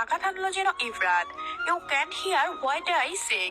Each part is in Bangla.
আঘাত থাকল যেন Ifrat you can hear white I sing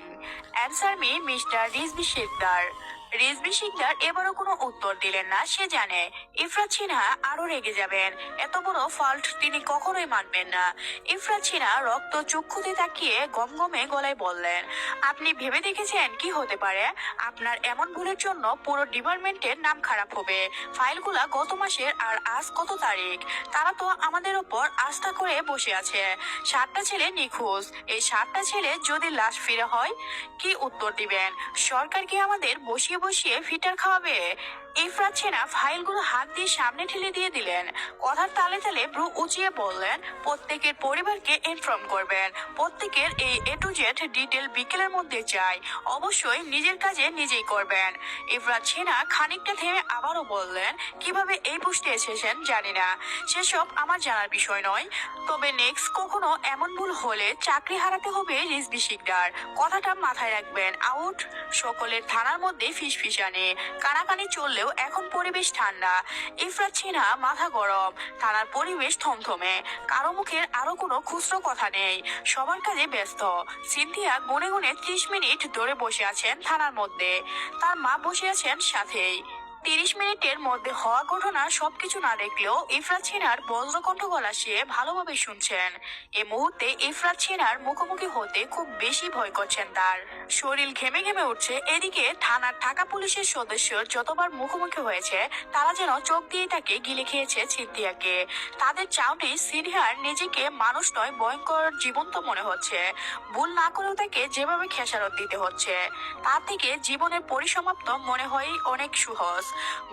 answer me Mister Rizvi Sikdar Rizvi Sikdar এবারও কোনো উত্তর দিলেন না, সে জানে। ইফরাত সিনহা আরও রেগে যাবেন। এত বড় ফল্ট তিনি কখনোই মানবেন না। ইফরাত সিনহা রক্ত চক্ষুতে তাকিয়ে গমগমে গলায় বললেন, আপনি ভেবে দেখেছেন কি হতে পারে? আপনার এমন ভুলের জন্য পুরো ডিপার্টমেন্টের নাম খারাপ হবে। ফাইলগুলা গত মাসের আর আজ কত তারিখ? তারা তো আমাদের ওপর আস্থা করে বসে আছে। সাতটা ছেলে নিখোঁজ। এই সাতটা ছেলে যদি লাশ ফিরে হয়, কি উত্তর দিবেন? সরকার কি আমাদের বসিয়ে বসিয়ে ফিটার খাওয়াবে। ইফরাত সেনা ফাইলগুলো হাত দিয়ে সামনে ঠেলে দিয়ে দিলেন। কথার তালে তালে ব্রু উঁচিয়ে বললেন, প্রত্যেকের পরিবারকে ইনফর্ম করবেন। প্রত্যেকের এই এ টু জেড ডিটেল বিকেলের মধ্যে চাই। অবশ্যই নিজের কাজে নিজেই করবেন। ইফরাত সেনা খানিকটা থেমে আবারও বললেন, কীভাবে এই পুষ্টে এসেছেন জানি না। সেসব আমার জানার বিষয় নয়। তবে নেক্সট কখনো এমন ভুল হলে চাকরি হারাতে হবে রিজবি শিকদার। কথাটা মাথায় রাখবেন আউট সকলের থানার মধ্যে ফিসফিসানি কানাকানি চললেও এখন পরিবেশ ঠান্ডা। ইফরাত সিনহা, মাথা গরম। থানার পরিবেশ থমথমে। কারও মুখের আরও কোনো খুচরো কথা নেই। সবার কাজে ব্যস্ত। সিন্ধিয়া গুনে গুনে ত্রিশ মিনিট ধরে বসে আছেন থানার মধ্যে। তার মা বসে আছেন সাথেই। তিরিশ মিনিটের মধ্যে হওয়া ঘটনা সবকিছু না দেখলেও ইফরাত সিনহার বজ্রকণ্ঠ গলা সে ভালোভাবে শুনছেন। এ মুহূর্তে ইফরাত সিনহার মুখোমুখি হতে খুব বেশি ভয় করছেন তার। শরীর ঘেমে ঘেমে উঠছে। এদিকে থানার ঢাকা পুলিশের সদস্য যতবার মুখোমুখি হয়েছে, তারা যেন চোখ দিয়ে তাকে গিলে খেয়েছে সিদ্দিয়াকে। তাদের চাউনি সিনহার নিজেকে মানুষ নয়, ভয়ঙ্কর জীবন্ত মনে হচ্ছে। ভুল না করেও তাকে যেভাবে খেসারত দিতে হচ্ছে, তার থেকে জীবনের পরিসমাপ্ত মনে হয় অনেক সহজ।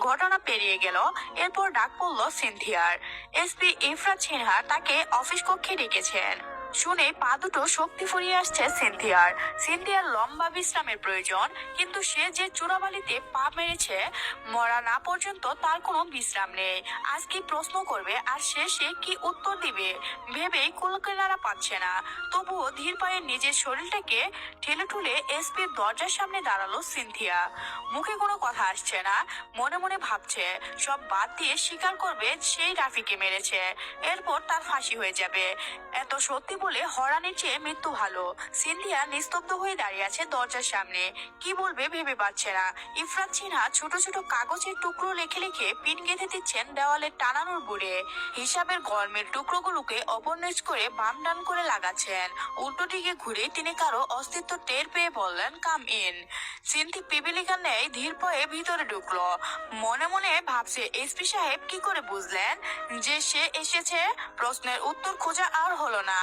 ঘটনা পেরিয়ে গেল। এরপর ডাক পড়ল সিনথিয়ার এসপি ইফরাত সিনহা তাকে অফিস কক্ষে ডেকেছেন। শুনে পা দুটো শক্তি ফুরিয়ে আসছে সিনথিয়ার। সিনথিয়ার লম্বা বিশ্রামের প্রয়োজন, কিন্তু সে যে চূড়াবালিতে পা মেরেছে, মরা না পর্যন্ত তার কোনো বিশ্রাম নেই। আজ কি প্রশ্ন করবে, আর সে সে কি উত্তর দিবে? ভেবেই কুলকেনারা পাচ্ছে না। তবুও ধীর পায়ে নিজের শরীরটাকে ঠেলে ঠুলে এসপির দরজার সামনে দাঁড়াল সিনথিয়া। মুখে কোনো কথা আসছে না, মনে মনে ভাবছে, সব বাদ দিয়ে স্বীকার করবে সেই রাফিকে মেরেছে। এরপর তার ফাঁসি হয়ে যাবে। এত সত্যি বলে হরানের চেয়ে মৃত্যু ভালো। সিন্ধিয়া নিস্তব্ধ হয়ে দাঁড়িয়ে আছে দরজার সামনে। কি বলবে ভেবে পাচ্ছে না ইফরাত সিনহা ছোট ছোট কাগজের টুকরো লিখে লিখে পিন গেঁথে দিচ্ছেন দেওয়ালে টানানোর বুড়ে। হিসাবের গরমের টুকরোগুলোকে অপর্নেজ করে বাম ডান করে লাগাচ্ছেন। উল্টো দিকে ঘুরে তিনি কারও অস্তিত্ব টের পেয়ে বললেন, কাম ইন। সিনথি পিপিলিকা নেয় ধীর পায়ে ভিতরে ঢুকলো। মনে মনে ভাবছে এসপি সাহেব কি করে বুঝলেন যে সে এসেছে? প্রশ্নের উত্তর খোঁজা আর হলো না।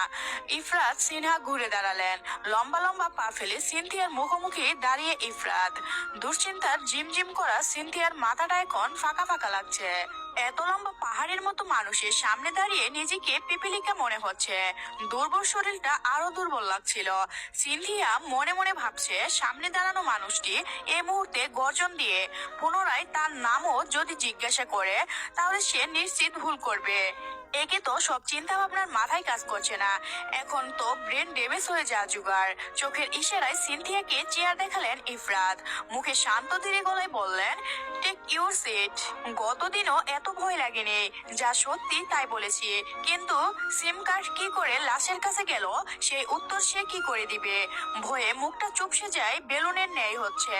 ইফরাত সিনহা ঘুরে দাঁড়ালেন। লম্বা লম্বা পা ফেলে সিনথিয়ার মুখোমুখি দাঁড়িয়ে ইফরাত। দুশ্চিন্তার জিমজিম করা সিনথিয়ার মাথাটা এখন ফাঁকা ফাঁকা লাগছে। এত লম্বা পাহাড়ের মতো মানুষের সামনে দাঁড়িয়ে নিজেকে পিপিলিকা মনে হচ্ছে। দুর্বল শরীরটা আরও দুর্বল লাগছিল। সিনথিয়া মনে মনে ভাবছে, সামনে দাঁড়ানো মানুষটি এ মুহূর্তে গর্জন দিয়ে পুনরায় তার নামও যদি জিজ্ঞাসা করে, তাহলে সে নিশ্চিত ভুল করবে। একে তো সব চিন্তা ভাবনার মাথায় কাজ করছে না। এখন তো ব্রেন ড্যামেজ হয়ে যা জুগার চোখের ইশারায় সিনথিয়াকে চেয়ার দেখালেন ইফরাত। মুখে শান্ত ধীরে গলায় বললেন টেক ইউর সিট গতদিনও এত ভয় লাগেনি। যা সত্যি তাই বলেছি। কিন্তু সিম কার্ড কি করে লাশের কাছে গেল? সেই উত্তর সে কি করে দিবে? ভয়ে মুখটা চুপসে যায়, বেলুনের ন্যায় হচ্ছে।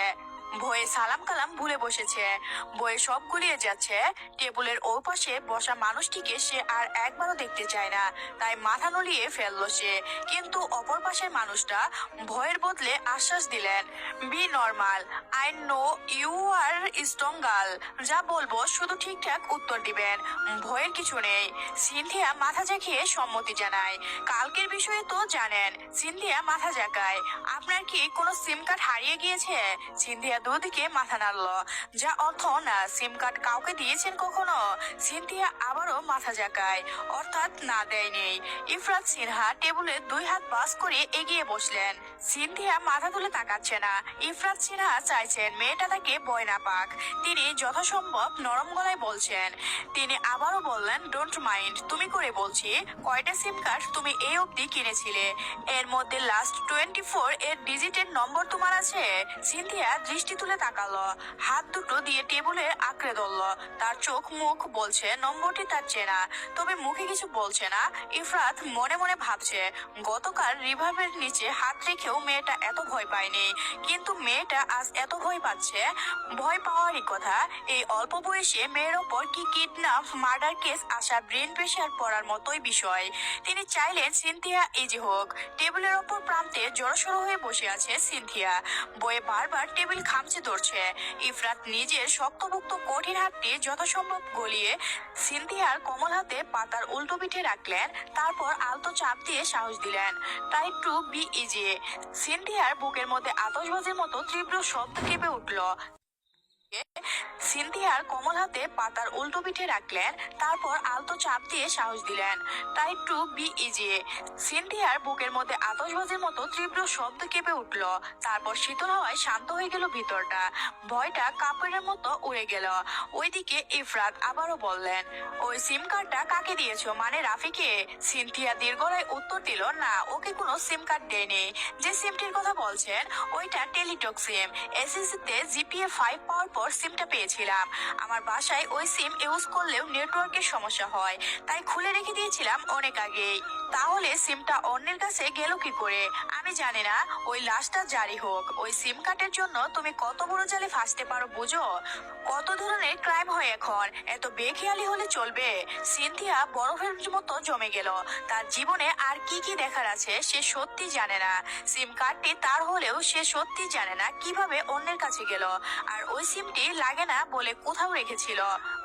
ভয়ে সালাম কালাম ভুলে বসেছে। বয়ে সব গুলিয়ে যাচ্ছে। টেবিলের ওই পাশে বসা মানুষটিকে সে আর একবারও দেখতে চায় না। তাই মাথা নলিয়ে ফেলল সে। কিন্তু অপর পাশের মানুষটা ভয়ের বদলে আশ্বাস দিলেন, be normal. I know you are strong girl. যা বলব শুধু ঠিকঠাক উত্তর দিবেন। ভয়ের কিছু নেই। সিন্ধিয়া মাথা জাকিয়ে সম্মতি জানায়। কালকের বিষয়ে তো জানেন সিন্ধিয়া মাথা জাকায় আপনার কি কোনো সিম কার্ড হারিয়ে গিয়েছে? সিনথিয়া দুদিকে মাথা নাড়ল, যা অর্থ না, সিম কার্ড কাউকে দিয়েছেন কখনো? সিনথিয়া আবারও মাথা জাকায় অর্থাৎ না দেয়নি। ইফরাত সিনহা টেবিলে দুই হাত পাস করে এগিয়ে বসলেন। সিনথিয়া মাথা তুলে তাকাচ্ছে না। ইফরাত সিনহা চাইছেন মেয়েটা তাকে ভয় না পাক। তিনি যথাসম্ভব নরম গলায় বলছেন, তিনি আবারও বললেন ডোন্ট মাইন্ড তুমি করে বলছি, কয়টা সিম কার্ড তুমি এই অবধি কিনেছিলে? এর মধ্যে লাস্ট টোয়েন্টি ফোর এর ডিজিটের নম্বর তোমার আছে? সিনথিয়া দৃষ্টি কঞ্চি তুলে তাকালো। হাত দুটো দিয়ে টেবিলে আঁকড়ে ধরলো। তার চোখ মুখ বলছে, নম্বরটি তার চেনা। তবে মুখে কিছু বলছে না। ইফরাত মনে মনে ভাবছে, গতকাল রিভাবের নিচে হাত রেখেও মেয়েটা এত ভয় পায়নি। কিন্তু মেয়েটা আজ এত ভয় পাচ্ছে। ভয় পাওয়ারই কথা, এই অল্প বয়সে মেয়ের ওপর কি কিডন্যাপ, মার্ডার কেস আসা ব্রেন প্রেশার পড়ার মতোই বিষয়। তিনি চাইলেন সিনথিয়া ইজি হোক। টেবিলের ওপর প্রান্তে জড়সড় হয়ে বসে আছে সিনথিয়া। বয়ে বারবার টেবিল খামচে ধরছে। ইফরাত নিজের শক্তভুক্ত কঠিন হাতটি যথাসম্ভব গলিয়ে সিন্থিয়ার কোমল হাতে পাতার উল্টো পিঠে রাখলেন, তারপর আলতো চাপ দিয়ে সাহস দিলেন। তাই টু বি ইজি সিন্থিয়ার বুকের মধ্যে আতশবাজির মতো তীব্র শব্দ কেঁপে উঠল। সিনথিয়ার কমল হাতে পাতার উল্টো পিঠে রাখলেন, তারপর আলতো চাপ দিয়ে সাহস দিলেন। ট্রাই টু বি ইজি সিনথিয়ার বুকের মধ্যে আতশবাজির মতো তীব্র শব্দ কেঁপে উঠল। তারপর শীতল হওয়ায় শান্ত হয়ে গেল ভিতরটা। ভয়টা কাপড়ের মতো উড়ে গেল। ওইদিকে ইফরাত আবারও বললেন, ওই সিম কার্ডটা কাকে দিয়েছ? মানে রাফিকে? সিনথিয়া দীর্ঘরায় উত্তর দিল, না, ওকে কোনো সিম কার্ড দেয়নি। যে সিমটির কথা বলছেন, ওইটা টেলিটক সিম। এসএসসিতে জিপিএ ফাইভ পাওয়ার পর সিমটা পেয়েছিলাম। আমার বাসায় ওই সিম ইউজ করলেও নেটওয়ার্কের সমস্যা হয়, তাই খুলে রেখে দিয়েছিলাম অনেক আগেই। তাহলে সিমটা অন্যের কাছে গেল কি করে? আমি জানি না, ওই লাশটা জারি হোক। ওই সিম কার্ডের জন্য তুমি কত বড় জালে ফাঁসতে পারো বুঝো? কত ধরনের ক্রাইম হয় এখন? এত বেখেয়ালি হলে চলবে? সিনথিয়া বরফের মতো জমে গেল। তার জীবনে আর কি কি দেখার আছে সে সত্যি জানে না। সিম কার্ডটি তার হলেও সে সত্যি জানে না কীভাবে অন্যের কাছে গেল। আর ওই সিমটি লাগে না বলে কোথাও রেখেছিল।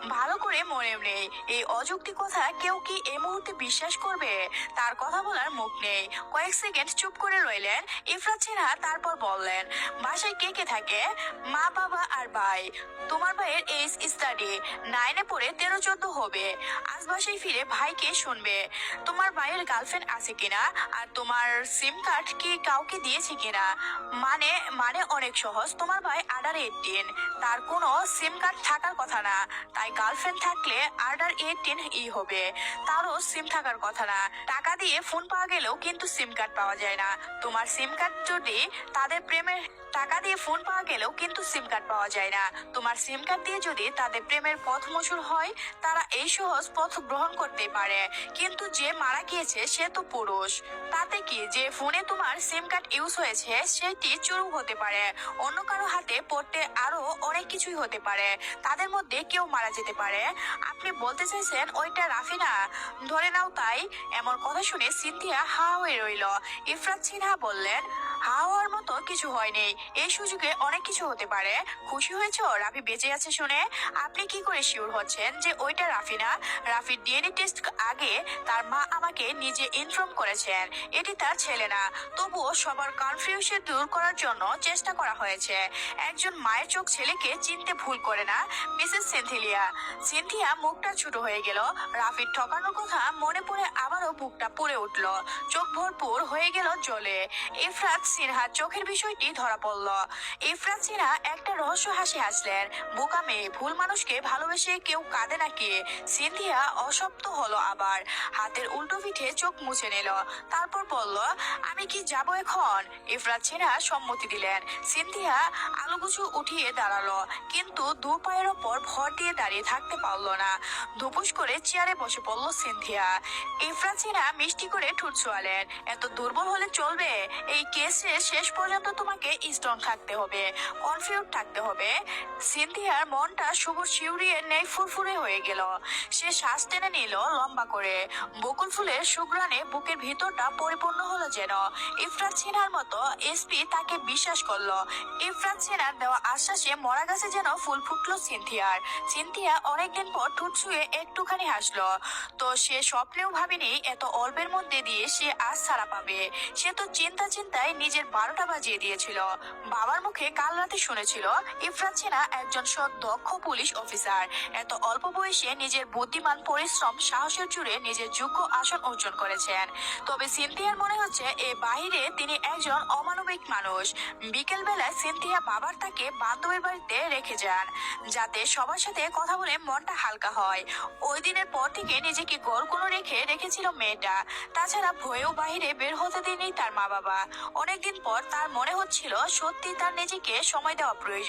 ভালো করে মনে নেই। এই অযুক্তি কথা কেউ কি এই মুহূর্তে বিশ্বাস করবে? তার কথা বলার মুখ নেই। কয়েক সেকেন্ড চুপ করে রইলেন ইফরাত সিনহা, তারপর বললেন, বাসায় কে কে থাকে? মা, বাবা আর ভাই। তোমার ভাইয়ের এইচ স্টাডি নাইনে পড়ে তেরো চোদ্দ হবে। আজ বাসায় ফিরে ভাইকে শুনবে? তোমার ভাইয়ের গার্লফ্রেন্ড আছে কিনা? আর তোমার সিম কার্ড কি কাউকে দিয়েছে কিনা? মানে মানে অনেক সহজ। তোমার ভাই আডার এইটিন তার কোনো সিম কার্ড থাকার কথা না। তাই গার্লফ্রেন্ড থাকলে আডার এইটিন ই হবে। তারও সিম থাকার কথা না। টাকা দিয়ে ফোন পাওয়া গেলেও কিন্তু সিম কার্ড পাওয়া যায় না। তোমার সিম কার্ড যদি তাদের প্রেমের টাকা দিয়ে ফোন পাওয়া গেলেও কিন্তু সিম কার্ড পাওয়া যায় না। তোমার সিম কার্ড দিয়ে যদি তাদের প্রেমের পথ মশুর হয়, তারা এই সহজ পথ গ্রহণ করতে পারে। কিন্তু যে মারা গিয়েছে, সে তো পুরুষ। তাতে কি যে ফোনে তোমার সিম কার্ড ইউজ হয়েছে, সেটি চুরু হতে পারে। অন্য কারও হাতে পড়তে আরও অনেক কিছুই হতে পারে। তাদের মধ্যে কেউ মারা যেতে পারে। আপনি বলতে চাইছেন, ওইটা রাফিনা, ধরে নাও তাই। এমন কথা শুনে সিন্থিয়া হা হয়ে রইল। ইফরাত সিনহা বললেন হওয়ার মতো কিছু হয়নি। এই সুযোগে অনেক কিছু হতে পারে। খুশি হয়েছো? রাফি বেঁচে আছে শুনে। আপনি কি করে শিওর হচ্ছেন যে ওইটা রাফি না? রাফির ডিএনএ টেস্ট আগে তার মা আমাকে নিজে ইনফর্ম করেছেন। এটি তার ছেলে না। তবুও সবার কনফিউশন দূর করার জন্য চেষ্টা করা হয়েছে। একজন মায়ের চোখ ছেলেকে চিনতে ভুল করে না, মিসেস সেন্থিলিয়া। সিনথিয়া মুখটা ছোট হয়ে গেল। রাফির ঠকানোর কথা মনে পড়ে আবারও বুকটা পড়ে উঠল। চোখ ভরপুর হয়ে গেল জলে। ইফরাত সিনহার চোখের বিষয়টি ধরা পড়ল। ইফরাত সিনহা একটা রহস্য হাসি হাসলেন। বোকা মেয়ে ভুল মানুষকে ভালোবেসে কেউ কাঁদে নাকি? সিনথিয়া অসপ্ত হলো আবার। হাতের উল্টো পিঠে চোখ মুছে নিল। তারপর বলল, আমি কি যাব এখন? ইফরাত সিনহা সম্মতি দিলেন। সিনথিয়া আলুগুছু উঠিয়ে দাঁড়াল। কিন্তু দু পায়ের ওপর ভর দিয়ে দাঁড়িয়ে থাকতে পারল না। ধুপুস করে চেয়ারে বসে পড়ল সিন্ধিয়া। ইফরাত সিনহা মিষ্টি করে ঠুট ছোয়ালেন। এত দুর্বল হলে চলবে? এই কেসে শেষ পর্যন্ত তোমাকে স্ট্রং থাকতে হবে। কনফিউজ থাকতে হবে। সিনথিয়ার মনটা সবুজ শিউরিয়ে নেই ফুরফুরে হয়ে গেল। সে শ্বাস টেনে নিল লম্বা করে। বকুল ফুলের সুগ্রানে বুকের ভিতরটা পরিপূর্ণ হলো যেন। ইফরাত সিনহার মতো এসপি তাকে বিশ্বাস করল। ইফরাত সিনহার দেওয়া আশ্বাসে মরা গাছে যেন ফুল ফুটলো সিনথিয়ার সিনথিয়া অনেকদিন পর ঠুট ছুঁয়ে একটুখানি হাসলো। তো সে স্বপ্নেও ভাবেনি এত অল্পের মধ্যে দিয়ে সে আজ ছাড়া পাবে। সে তো চিন্তা চিন্তায় নিজের বারোটা বাজিয়ে দিয়েছিল। বাবার মুখে কাল রাতে শুনেছিল ইফরাত সিনহা একজন সৎ দক্ষ পুলিশ অফিসার। এত অল্প বয়সে নিজের বুদ্ধিমান পরিশ্রম, সাহসের জুড়ে নিজের যোগ্য আসন অর্জন করেছেন। তবে সিনথিয়ার মনে হচ্ছে, এ বাহিরে তিনি একজন অমানবিক মানুষ। বিকেল বেলায় সিনথিয়া বাবার তাকে বান্ধবীর বাড়িতে রেখে যান, যাতে সবার সাথে কথা বলে মনটা হালকা হয়। ওই দিনের পর থেকে নিজেকে গড় কোনো রেখে রেখেছিল মেয়েটা। তাছাড়া ভয়েও বাহিরে বের হতে দেয়নি তার মা বাবা অনেক অনেকদিন পর তার মনে হচ্ছিল, সত্যি তার নিজেকে সময় দেওয়া প্রয়োজন।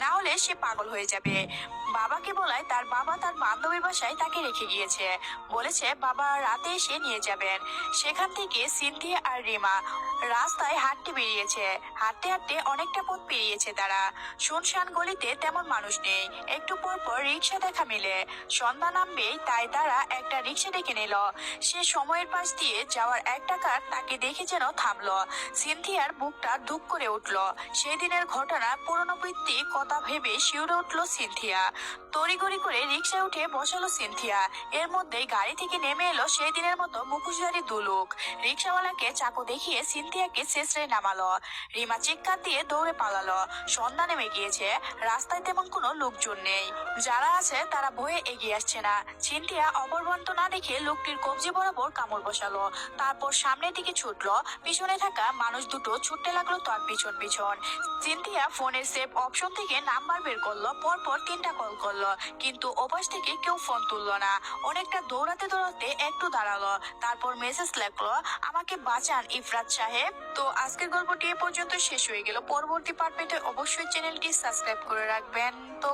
না হলে সে পাগল হয়ে যাবে। বাবাকে বলায় তার বাবা তার বান্ধবী বাসায় তাকে রেখে গিয়েছে। বলেছে, বাবা রাতে এসে নিয়ে যাবেন। সেখান থেকে সিন্ধি আর রিমা রাস্তায় হাঁটতে বেরিয়েছে। হাঁটতে হাঁটতে অনেকটা পথ পেরিয়েছে তারা। শুনশান গলিতে তেমন মানুষ নেই। একটু পর পর রিক্সা দেখা মিলে। সন্ধ্যা নামবেই তাই তারা একটা রিক্সা ডেকে নিল। সে সময়ের পাশ দিয়ে যাওয়ার একটা টাকার তাকে দেখে যেন থামলো। সিনথিয়ার বুকটা ধুক করে উঠল। সেদিনের ঘটনা পুরনোবৃত্তি কথা ভেবে শিউরে উঠল সিনথিয়া। তড়িগড়ি করে রিক্সায় উঠে বসালো সিনথিয়া। এর মধ্যেই গাড়ি থেকে নেমে এলো সেই দিনের মতো মুখোশধারী দু লোক রিক্সাওয়ালাকে চাকু দেখিয়ে সিনথিয়াকে শেষরে নামালো। রিমা চিৎকার দিয়ে দৌড়ে পালালো। সন্ধ্যা নেমে গিয়েছে। রাস্তায় তেমন কোনো লোকজন নেই। যারা আছে, তারা ভয়ে এগিয়ে আসছে না। সিনথিয়া অপরবন্ত না দেখে লোকটির কবজি বরাবর কামড় বসালো। তারপর সামনের দিকে ছুটলো। পিছনে থাকা মানুষ দুটো ছুটতে লাগল তার পিছন পিছন। সিনথিয়া ফোনের সেভ অপশন থেকে নাম্বার বের করল। পরপর তিনটা কল করল। কিন্তু ওপাশ থেকে কেউ ফোন তুললো না। অনেকটা দৌড়াতে দৌড়াতে একটু দাঁড়াল। তারপর মেসেজ লেখলো, আমাকে বাঁচান ইফরাত সাহেব। তো আজকের গল্পটি এ পর্যন্ত শেষ হয়ে গেল। পরবর্তী পার্ট অবশ্যই চ্যানেলটি সাবস্ক্রাইব করে রাখবেন। তো